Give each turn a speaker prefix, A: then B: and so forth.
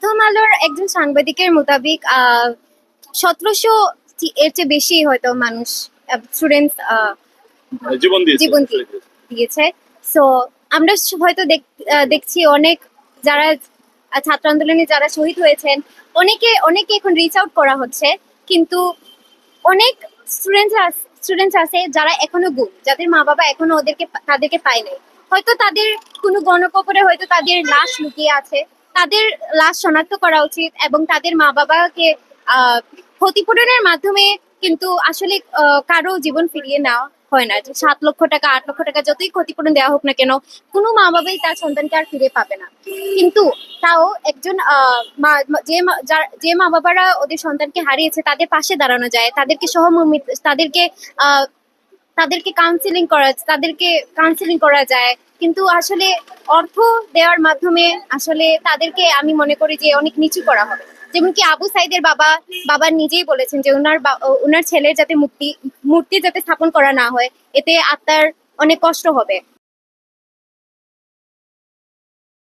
A: প্রথম আলোর একজন সাংবাদিকের মোতাবেক সতেরোশো এর চেয়ে বেশি হয়তো মানুষ স্টুডেন্টস
B: জীবন
A: জীবন দিয়েছে। সো আমরা হয়তো দেখ- দেখছি অনেক যারা ছাত্র আন্দোলনে যারা শহীদ হয়েছেন অনেকে অনেকে এখন রিচ আউট করা হচ্ছে কিন্তু অনেক স্টুডেন্টস স্টুডেন্টস আছে যারা এখনও গুম যাদের মা বাবা এখনও ওদেরকে তাদেরকে পায় নাই। হয়তো তাদের কোনো গণকবরে হয়তো তাদের লাশ লুকিয়ে আছে তাদের লাশ শনাক্ত করা উচিত এবং তাদের মা বাবাকে ক্ষতিপূরণের মাধ্যমে কিন্তু আসলে কারও জীবন ফিরিয়ে নেওয়া হয় না। যে সাত লক্ষ টাকা, আট লক্ষ টাকা যতই ক্ষতিপূরণ দেওয়া হোক না কেন, কোনো মা বাবাই তার সন্তানকে আর ফিরে পাবে না। কিন্তু তাও একজন যে যে মা বাবারা ওদের সন্তানকে হারিয়েছে, তাদের পাশে দাঁড়ানো যায়। তাদেরকে সহমর্মিত, তাদেরকে তাদেরকে কাউন্সিলিং করা তাদেরকে কাউন্সিলিং করা যায়। কিন্তু আসলে অর্থ দেওয়ার মাধ্যমে আসলে তাদেরকে আমি মনে করি যে অনেক নিচু করা হবে। যেমন কি আবু সাইদের বাবা বাবা নিজেই বলেছেন যে ওনার ওনার ছেলের যাতে মূর্তি মূর্তি যাতে স্থাপন করা না হয়, এতে আত্মার অনেক কষ্ট হবে।